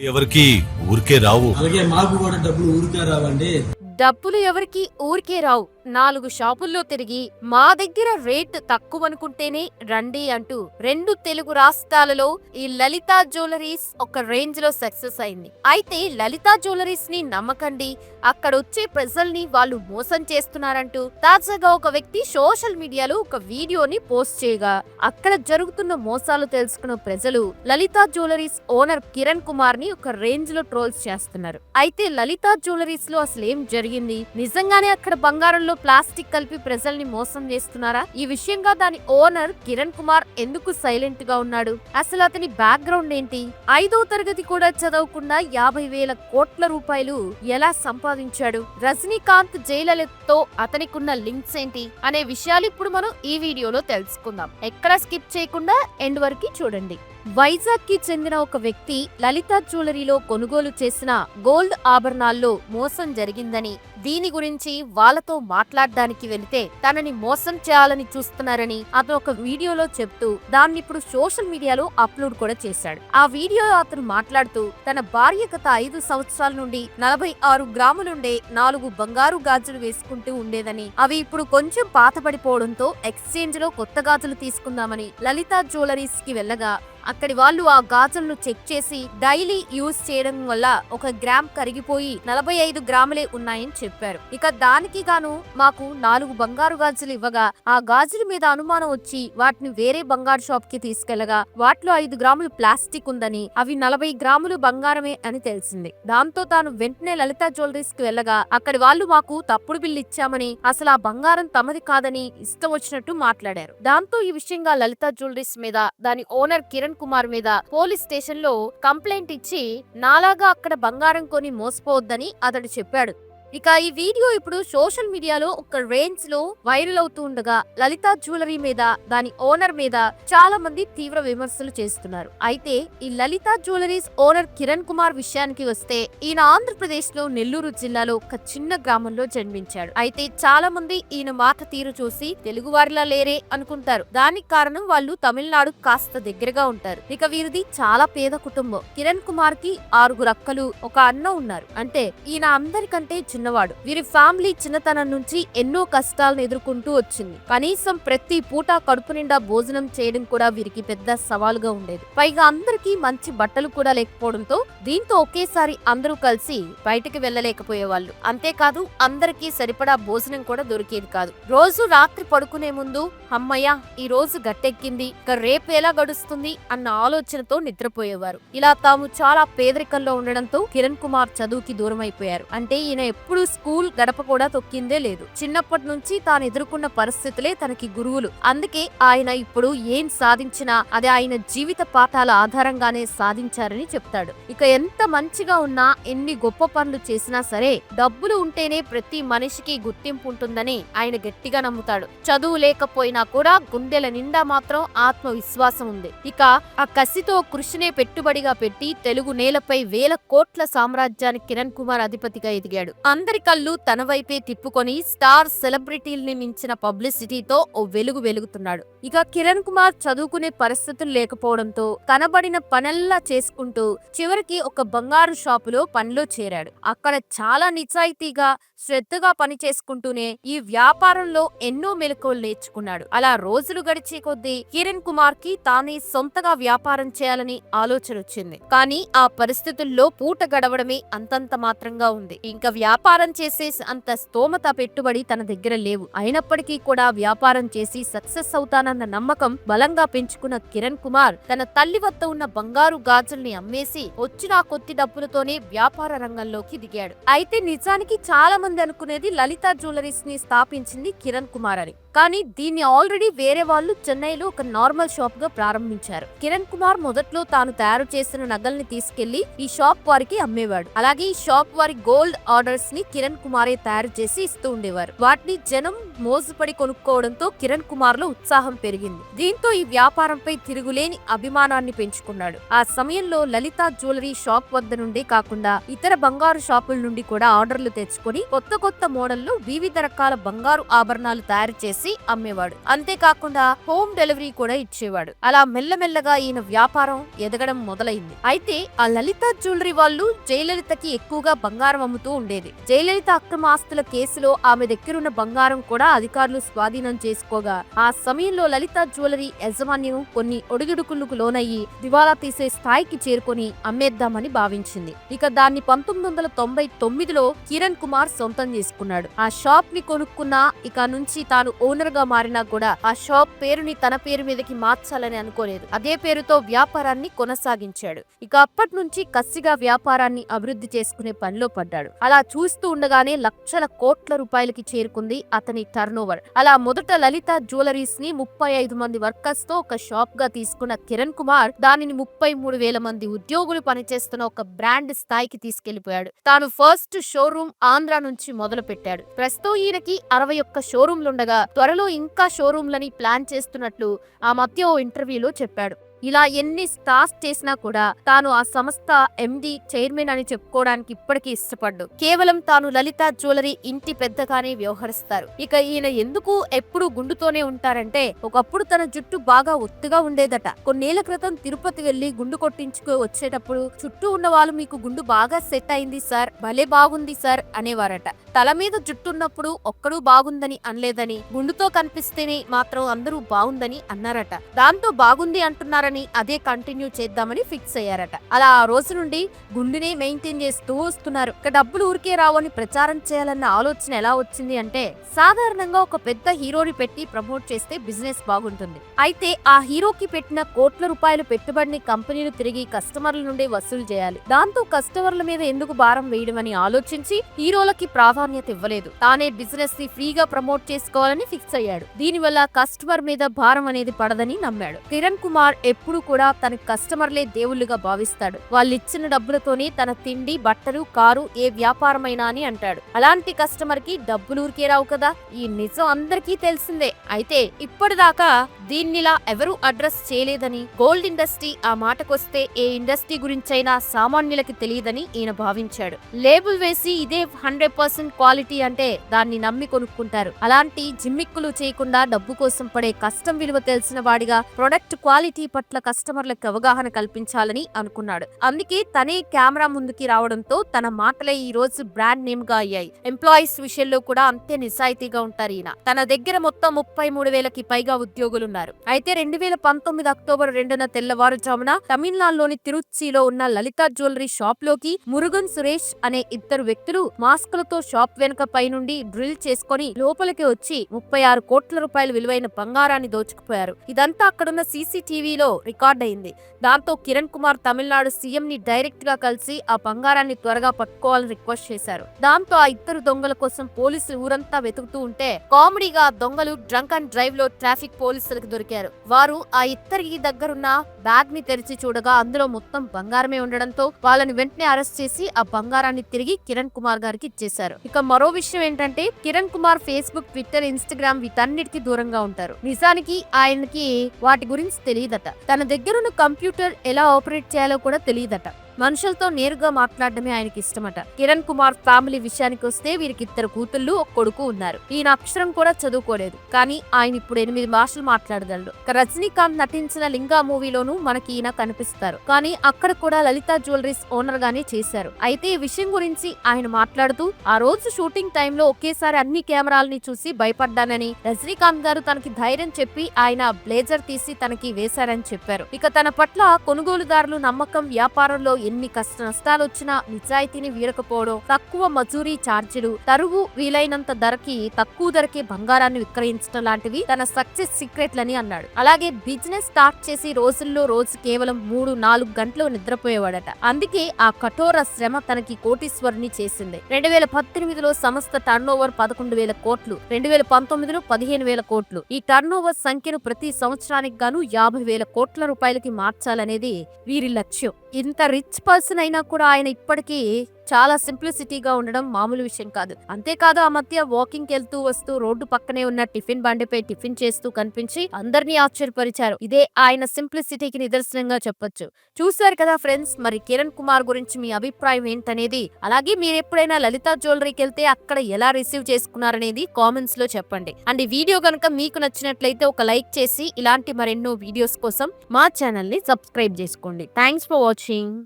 ఎవరికి ఊరికే రావు. అలాగే మాకు కూడా డబ్బులు ఊరికే రావండి. డబ్బులు ఎవరికి ఊరికే రావు. నాలుగు షాపుల్లో తిరిగి మా దగ్గర రేట్ తక్కువ అనుకుంటేనే రండి అంటూ రెండు తెలుగు రాష్ట్రాలలో ఈ లలితా జ్యువెలరీస్ ఒక రేంజ్లో సక్సెస్ అయింది. అయితే లలితా జ్యువెలరీస్ని నమ్మకండి అక్కడ వచ్చే ప్రజల్ని వాళ్ళు మోసం చేస్తున్నారంటూ తాజాగా ఒక వ్యక్తి సోషల్ మీడియాలో ఒక వీడియోని పోస్ట్ చేయగా అక్కడ జరుగుతున్న మోసాలు తెలుసుకున్న ప్రజలు లలితా జ్యువెలరీస్ ఓనర్ కిరణ్ కుమార్ని ఒక రేంజ్లో ట్రోల్స్ చేస్తున్నారు. అయితే లలితా జ్యువెలరీస్లో అసలు ఏం జరిగింది? నిజంగానే అక్కడ బంగారంలో ప్లాస్టిక్ కలిపి ప్రజల్ని మోసం చేస్తున్నారా? ఈ విషయంగా దాని ఓనర్ కిరణ్ కుమార్ ఎందుకు సైలెంట్గా ఉన్నాడు? అసలు అతని బ్యాక్గ్రౌండ్ ఏంటి? ఐదో తరగతి కూడా చదవకుండా యాభై వేల కోట్ల రూపాయలు ఎలా సంపాదించాడు? రజనీకాంత్ జయలలితతో అతనికున్న లింక్స్ ఏంటి? అనే విషయాలు ఇప్పుడు మనం ఈ వీడియోలో తెలుసుకుందాం. ఎక్కడ స్కిప్ చేయకుండా ఎండ్ వరకు చూడండి. వైజాగ్కి చెందిన ఒక వ్యక్తి లలిత జ్యువెలరీలో కొనుగోలు చేసిన గోల్డ్ ఆభరణాల్లో మోసం జరిగిందని దీని గురించి వాళ్ళతో మాట్లాడడానికి వెళితే తనని మోసం చేయాలని చూస్తున్నారని అతను ఒక వీడియోలో చెప్తూ దాన్ని ఇప్పుడు సోషల్ మీడియాలో అప్లోడ్ కూడా చేశాడు. ఆ వీడియో అతను మాట్లాడుతూ తన భార్య గత ఐదు సంవత్సరాల నుండి నలభై ఆరు గ్రాములుండే నాలుగు బంగారు గాజులు వేసుకుంటూ ఉండేదని అవి ఇప్పుడు కొంచెం పాతపడిపోవడంతో ఎక్స్చేంజ్లో కొత్త గాజులు తీసుకుందామని లలిత జ్యువెలరీస్కి వెళ్ళగా అక్కడి వాళ్ళు ఆ గాజులను చెక్ చేసి డైలీ యూజ్ చేయడం వల్ల ఒక గ్రామ్ కరిగిపోయి నలభై ఐదు గ్రాములే ఉన్నాయని చెప్పారు. ఇక దానికి గాను మాకు నాలుగు బంగారు గాజులు ఇవ్వగా ఆ గాజుల మీద అనుమానం వచ్చి వాటిని వేరే బంగారు షాప్కి తీసుకెళ్ళగా వాటిలో ఐదు గ్రాములు ప్లాస్టిక్ ఉందని అవి నలభై గ్రాములు బంగారమే అని తెలిసింది. దాంతో తాను వెంటనే లలిత జ్యువెలరీస్కి వెళ్ళగా అక్కడి వాళ్ళు మాకు తప్పుడు బిల్లు ఇచ్చామని అసలు ఆ బంగారం తమది కాదని ఇష్టం వచ్చినట్టు మాట్లాడారు. దాంతో ఈ విషయంగా లలిత జ్యువెలరీస్ మీద దాని ఓనర్ కిరణ్ కుమార్ మీద పోలీస్ స్టేషన్లో కంప్లైంట్ ఇచ్చి నాలాగా అక్కడ బంగారం కొని మోసపోవద్దని అతడు చెప్పాడు. ఇక ఈ వీడియో ఇప్పుడు సోషల్ మీడియాలో ఒక రేంజ్లో వైరల్ అవుతూ ఉండగా లలిత జ్యువెలరీ మీద దాని ఓనర్ మీద చాలా మంది తీవ్ర విమర్శలు చేస్తున్నారు. అయితే ఈ లలిత జ్యువెలరీస్ ఓనర్ కిరణ్ కుమార్ విషయానికి వస్తే ఈయన ఆంధ్రప్రదేశ్లో నెల్లూరు జిల్లాలో ఒక చిన్న గ్రామంలో జన్మించాడు. అయితే చాలా మంది ఈయన మాట తీరు చూసి తెలుగు వారిలా లేరే అనుకుంటారు. దానికి కారణం వాళ్ళు తమిళనాడు కాస్త దగ్గరగా ఉంటారు. ఇక వీరిది చాలా పేద కుటుంబం. కిరణ్ కుమార్కి ఆరుగురు అక్కలు ఒక అన్న ఉన్నారు. అంటే ఈయన అందరికంటే చిన్నవాడు. వీరి ఫ్యామిలీ చిన్నతనం నుంచి ఎన్నో కష్టాలను ఎదుర్కొంటూ వచ్చింది. కనీసం ప్రతి పూట కడుపు నిండా భోజనం చేయడం కూడా వీరికి పెద్ద సవాలుగా ఉండేది. పైగా అందరికీ మంచి బట్టలు కూడా లేకపోవడంతో దీంతో ఒకేసారి అందరూ కలిసి బయటకు వెళ్ళలేకపోయేవాళ్ళు. అంతేకాదు అందరికీ సరిపడా భోజనం కూడా దొరికేది కాదు. రోజు రాత్రి పడుకునే ముందు అమ్మయ్య ఈ రోజు గట్టెక్కింది. ఇక రేపు ఎలా గడుస్తుంది? అన్న ఆలోచనతో నిద్రపోయేవారు. ఇలా తాము చాలా పేదరికంలో ఉండడంతో కిరణ్ కుమార్ చదువుకి దూరం అయిపోయారు అంటే ఈయన ఎప్పుడు స్కూల్ గడప కూడా తొక్కిందే లేదు. చిన్నప్పటి నుంచి తాను ఎదుర్కొన్న పరిస్థితులే తనకి గురువులు. అందుకే ఆయన ఇప్పుడు ఏం సాధించినా అది ఆయన జీవిత పాఠాల ఆధారంగానే సాధించారని చెప్తాడు. ఇక ఎంత మంచిగా ఉన్నా ఎన్ని గొప్ప పనులు చేసినా సరే డబ్బులు ఉంటేనే ప్రతి మనిషికి గుర్తింపు ఉంటుందని ఆయన గట్టిగా నమ్ముతాడు. చదువు లేకపోయినా కూడా గుండెల నిండా మాత్రం ఆత్మవిశ్వాసం ఉంది. ఇక ఆ కసితో కృషినే పెట్టుబడిగా పెట్టి తెలుగు నేలపై వేల కోట్ల సామ్రాజ్యానికి కిరణ్ కుమార్ అధిపతిగా ఎదిగాడు. అందరి కళ్ళు తన వైపే తిప్పుకొని స్టార్ సెలబ్రిటీల్ని మించిన పబ్లిసిటీతో ఓ వెలుగు వెలుగుతున్నాడు. ఇక కిరణ్ కుమార్ చదువుకునే పరిస్థితులు లేకపోవడంతో కనబడిన పనల్లా చేసుకుంటూ చివరికి ఒక బంగారు షాపులో పనిలో చేరాడు. అక్కడ చాలా నిజాయితీగా శ్రద్ధగా పని చేసుకుంటూనే ఈ వ్యాపారంలో ఎన్నో మెలకువలు నేర్చుకున్నాడు. అలా రోజులు గడిచే కొద్దీ కిరణ్ కుమార్కి తానే సొంతగా వ్యాపారం చేయాలని ఆలోచన వచ్చింది కానీ ఆ పరిస్థితుల్లో పూట గడవడమే అంతంత మాత్రంగా ఉంది. ఇంకా వ్యాపారం వ్యాపారం చేసే అంత స్తోమత పెట్టుబడి తన దగ్గర లేవు. అయినప్పటికీ కూడా వ్యాపారం చేసి సక్సెస్ అవుతానన్న నమ్మకం బలంగా పెంచుకున్న కిరణ్ కుమార్ తన తల్లి వద్ద ఉన్న బంగారు గాజుల్ని అమ్మేసి వచ్చిన కొద్ది డబ్బులతోనే వ్యాపార రంగంలోకి దిగాడు. అయితే నిజానికి చాలా మంది అనుకునేది లలిత జ్యువెలరీస్ని స్థాపించింది కిరణ్ కుమార్ అని. కానీ దీన్ని ఆల్రెడీ వేరే వాళ్ళు చెన్నైలో ఒక నార్మల్ షాప్గా ప్రారంభించారు. కిరణ్ కుమార్ మొదట్లో తాను తయారు చేసిన నగల్ని తీసుకెళ్ళి ఈ షాప్ వారికి అమ్మేవాడు. అలాగే ఈ షాప్ వారి గోల్డ్ ఆర్డర్స్ ని కిరణ్ కుమారే తయారు చేసి ఇస్తూ ఉండేవారు. వాటిని జనం మోజుపడి కొనుక్కోవడంతో కిరణ్ కుమార్లో ఉత్సాహం పెరిగింది. దీంతో ఈ వ్యాపారంపై తిరుగులేని అభిమానాన్ని పెంచుకున్నాడు. ఆ సమయంలో లలిత జ్యువెలరీ షాప్ వద్ద నుండి కాకుండా ఇతర బంగారు షాపుల నుండి కూడా ఆర్డర్లు తెచ్చుకొని కొత్త కొత్త మోడల్లో వివిధ రకాల బంగారు ఆభరణాలు తయారు చేసి చేసి అమ్మేవాడు. అంతేకాకుండా హోమ్ డెలివరీ కూడా ఇచ్చేవాడు. అలా మెల్లమెల్లగా ఈయన వ్యాపారం ఎదగడం మొదలైంది. అయితే ఆ లలిత జ్యువెలరీ వాళ్ళు జయలలితకి ఎక్కువగా బంగారం అమ్ముతూ ఉండేది. జయలలిత అక్రమాస్తుల కేసులో ఆమె దగ్గరున్న బంగారం కూడా అధికారులు స్వాధీనం చేసుకోగా. ఆ సమయంలో లలిత జ్యువెలరీ యాజమాన్యం కొన్ని ఒడిదుడుకులకు లోనయ్యి దివాలా తీసే స్థాయికి చేరుకొని అమ్మేద్దామని భావించింది. ఇక దాన్ని పంతొమ్మిది వందల తొంభై తొమ్మిదిలో కిరణ్ కుమార్ సొంతం చేసుకున్నాడు. ఆ షాప్ని కొనుక్కున్నా ఇక నుంచి తాను ఓనర్గా మారినా కూడా ఆ షాప్ పేరుని తన పేరు మీదకి మార్చాలని అనుకోలేదు. అదే పేరుతో వ్యాపారాన్ని కొనసాగించాడు. ఇక అప్పటి నుంచి కసిగా వ్యాపారాన్ని అభివృద్ధి చేసుకునే పనిలో పడ్డాడు. అలా చూసి చేస్తూ ఉండగానే లక్షల కోట్ల రూపాయలకి చేరుకుంది అతని టర్న్ అలా మొదట లలిత జ్యువెలరీస్ని ముప్పై ఐదు మంది వర్కర్స్తో ఒక షాప్గా తీసుకున్న కిరణ్ కుమార్ దానిని ముప్పై మూడు వేల మంది ఉద్యోగులు పనిచేస్తున్న ఒక బ్రాండ్ స్థాయికి తీసుకెళ్ళిపోయాడు తాను ఫస్ట్ షోరూమ్ ఆంధ్ర నుంచి మొదలు పెట్టాడు ప్రస్తుతం ఈయనకి అరవై ఒక్క షోరూంలుండగా త్వరలో ఇంకా షోరూంలని ప్లాన్ చేస్తున్నట్లు ఆ మధ్య ఓ ఇంటర్వ్యూలో చెప్పాడు. ఇలా ఎన్ని స్టార్స్ చేసినా కూడా తాను ఆ సంస్థ ఎండి చైర్మన్ అని చెప్పుకోవడానికి ఇప్పటికీ ఇష్టపడ్డు. కేవలం తాను లలిత జ్యువెలరీ ఇంటి పెద్దగానే వ్యవహరిస్తారు. ఇక ఈయన ఎందుకు ఎప్పుడు గుండుతోనే ఉంటారంటే ఒకప్పుడు తన జుట్టు బాగా ఒత్తుగా ఉండేదట. కొన్నేళ్ళ క్రితం తిరుపతి వెళ్ళి గుండు కొట్టించుకు వచ్చేటప్పుడు చుట్టూ ఉన్న వాళ్ళు మీకు గుండు బాగా సెట్ అయింది సార్ భలే బాగుంది సార్ అనేవారట. తల మీద జుట్టున్నప్పుడు ఒక్కడూ బాగుందని అనలేదని గుండుతో కనిపిస్తేనే మాత్రం అందరూ బాగుందని అన్నారట. దాంతో బాగుంది అంటున్నారని అదే కంటిన్యూ చేద్దామని ఫిక్స్ అయ్యారట. అలా ఆ రోజు నుండి గుండెనే మెయింటైన్ చేస్తూ వస్తున్నారు. ఇక డబ్బులు ఊరికే రావని ప్రచారం చేయాలన్న ఆలోచన ఎలా వచ్చింది అంటే సాధారణంగా ఒక పెద్ద హీరోని పెట్టి ప్రమోట్ చేస్తే బిజినెస్ బాగుంటుంది. అయితే ఆ హీరోకి పెట్టిన కోట్ల రూపాయలు పెట్టుబడిని కంపెనీలు తిరిగి కస్టమర్ల నుండి వసూలు చేయాలి. దాంతో కస్టమర్ల మీద ఎందుకు భారం వేయడం అని ఆలోచించి హీరోలకి ప్రాధాన్యత ఇవ్వలేదు. తానే బిజినెస్ని ఫ్రీగా ప్రమోట్ చేసుకోవాలని ఫిక్స్ అయ్యాడు. దీనివల్ల కస్టమర్ మీద భారం అనేది పడదని నమ్మాడు. కిరణ్ కుమార్ ఎప్పుడు కూడా తన కస్టమర్లే దేవుళ్ళుగా భావిస్తాడు. వాళ్ళిచ్చిన డబ్బులతోనే తన తిండి బట్టలు కారు ఏ వ్యాపారమైనా అని అంటాడు. అలాంటి కస్టమర్కి డబ్బులు ఊరికే రావు కదా? ఈ నిజం అందరికీ తెలిసిందే. అయితే ఇప్పటిదాకా దీన్నిలా ఎవరూ అడ్రస్ చేయలేదని గోల్డ్ ఇండస్ట్రీ ఆ మాటకొస్తే ఏ ఇండస్ట్రీ గురించైనా సామాన్యులకి తెలియదని ఈయన భావించాడు. లేబుల్ వేసి ఇదే హండ్రెడ్ పర్సెంట్ క్వాలిటీ అంటే దాన్ని నమ్మి కొనుక్కుంటారు. అలాంటి జిమ్మిక్కులు చేయకుండా డబ్బు కోసం పడే కష్టం విలువ తెలిసిన వాడిగా ప్రొడక్ట్ క్వాలిటీ పట్ల కస్టమర్లకు అవగాహన కల్పించాలని అనుకున్నాడు. అందుకే తనే కెమెరా ముందుకి రావడంతో తన మాటలే ఈ రోజు బ్రాండ్ నేమ్గా అయ్యాయి. ఎంప్లాయీస్ విషయంలో కూడా అంతే నిజాయితీగా ఉంటారు ఈయన. తన దగ్గర మొత్తం ముప్పై మూడు వేలకి పైగా ఉద్యోగులున్నారు. అయితే రెండు వేల పంతొమ్మిది అక్టోబర్ రెండున తెల్లవారుజామున తమిళనాడులోని తిరుచిలో ఉన్న లలిత జ్యువెలరీ షాప్లోకి మురుగన్ సురేష్ అనే ఇద్దరు వ్యక్తులు మాస్కులతో షాప్ వెనుక పై నుండి డ్రిల్ చేసుకొని లోపలికి వచ్చి ముప్పై ఆరు కోట్ల రూపాయల విలువైన బంగారాన్ని దోచుకుపోయారు. ఇదంతా అక్కడున్న సీసీటీవీలో రికార్డ్ అయింది దాంతో కిరణ్ కుమార్ తమిళనాడు సీఎం ని డైరెక్ట్గా కలిసి ఆ బంగారాన్ని త్వరగా పట్టుకోవాలని రిక్వెస్ట్ చేశారు. దాంతో ఆ ఇద్దరు దొంగల కోసం పోలీసులు ఊరంతా వెతుకుతూ ఉంటే కామెడీగా దొంగలు డ్రంక్ అండ్ డ్రైవ్లో ట్రాఫిక్ పోలీసులకు దొరికారు. వారు ఆ ఇద్దరికి దగ్గరున్న బ్యాగ్ని తెరిచి చూడగా అందులో మొత్తం బంగారమే ఉండడంతో వాళ్ళని వెంటనే అరెస్ట్ చేసి ఆ బంగారాన్ని తిరిగి కిరణ్ కుమార్ గారికి ఇచ్చేశారు. ఇక మరో విషయం ఏంటంటే Kiran Kumar Facebook Twitter Instagram వీటన్నిటికీ దూరంగా ఉంటారు. నిజానికి ఆయనకి వాటి గురించి తెలియదట. తన దగ్గరున్న కంప్యూటర్ ఎలా ఆపరేట్ చేయాలో కూడా తెలియదట. మనుషులతో నేరుగా మాట్లాడడమే ఆయనకి ఇష్టమట. కిరణ్ కుమార్ ఫ్యామిలీ విషయానికి వస్తే వీరికి ఇద్దరు కూతుళ్ళు ఒక కొడుకు ఉన్నారు. ఈయన అక్షరం కూడా చదువుకోలేదు. కానీ ఆయన ఇప్పుడు ఎనిమిది భాషలు మాట్లాడగలడు. రజనీకాంత్ నటించిన లింగా మూవీలోనూ మనకి ఈయన కనిపిస్తారు. కానీ అక్కడ కూడా లలిత జ్యువెలరీస్ ఓనర్ గానే చేశారు. అయితే ఈ విషయం గురించి ఆయన మాట్లాడుతూ ఆ రోజు షూటింగ్ టైంలో ఒకేసారి అన్ని కెమెరాలని చూసి భయపడ్డానని రజనీకాంత్ గారు తనకి ధైర్యం చెప్పి ఆయన బ్లేజర్ తీసి తనకి వేశారని చెప్పారు. ఇక తన పట్ల కొనుగోలుదారులు నమ్మకం వ్యాపారంలో ఎన్ని కష్ట నష్టాలు వచ్చినా నిజాయితీని వీడకపోవడం తక్కువ మజూరీ ఛార్జీలు తరువు వీలైనంత ధరకి తక్కువ ధరకే బంగారాన్ని విక్రయించడం లాంటివి తన సక్సెస్ సీక్రెట్లని అన్నాడు. అలాగే బిజినెస్ స్టార్ట్ చేసి రోజుల్లో రోజు కేవలం మూడు నాలుగు గంటలు నిద్రపోయేవాడట. అందుకే ఆ కఠోర శ్రమ తనకి కోటీశ్వరుని చేసింది. రెండు వేల పద్దెనిమిదిలో సంస్థ టర్న్ ఓవర్ పదకొండు వేల కోట్లు రెండు వేల పంతొమ్మిదిలో పదిహేను వేల కోట్లు. ఈ టర్న్ ఓవర్ సంఖ్యను ప్రతి సంవత్సరానికి గాను యాభై వేల కోట్ల రూపాయలకి మార్చాలనేది వీరి లక్ష్యం. ఇంత రిచ్ రిచ్ పర్సన్ అయినా కూడా ఆయన ఇప్పటికీ చాలా సింప్లిసిటీగా ఉండడం మామూలు విషయం కాదు. అంతేకాదు ఆ మధ్య వాకింగ్ వెళ్తూ వస్తూ రోడ్డు పక్కనే ఉన్న టిఫిన్ బండిపై టిఫిన్ చేస్తూ కనిపించి అందరినీ ఆశ్చర్యపరిచారు. ఇదే ఆయన సింప్లిసిటీకి నిదర్శనంగా చెప్పొచ్చు. చూశారు కదా ఫ్రెండ్స్ మరి కిరణ్ కుమార్ గురించి మీ అభిప్రాయం ఏంటనేది? అలాగే మీరు ఎప్పుడైనా లలిత జ్యువెలరీకి వెళ్తే అక్కడ ఎలా రిసీవ్ చేసుకున్నారనేది కామెంట్స్లో చెప్పండి. అండ్ ఈ వీడియో కనుక మీకు నచ్చినట్లయితే ఒక లైక్ చేసి ఇలాంటి మరెన్నో వీడియోస్ కోసం మా ఛానల్ని సబ్స్క్రైబ్ చేసుకోండి. Thanks for watching.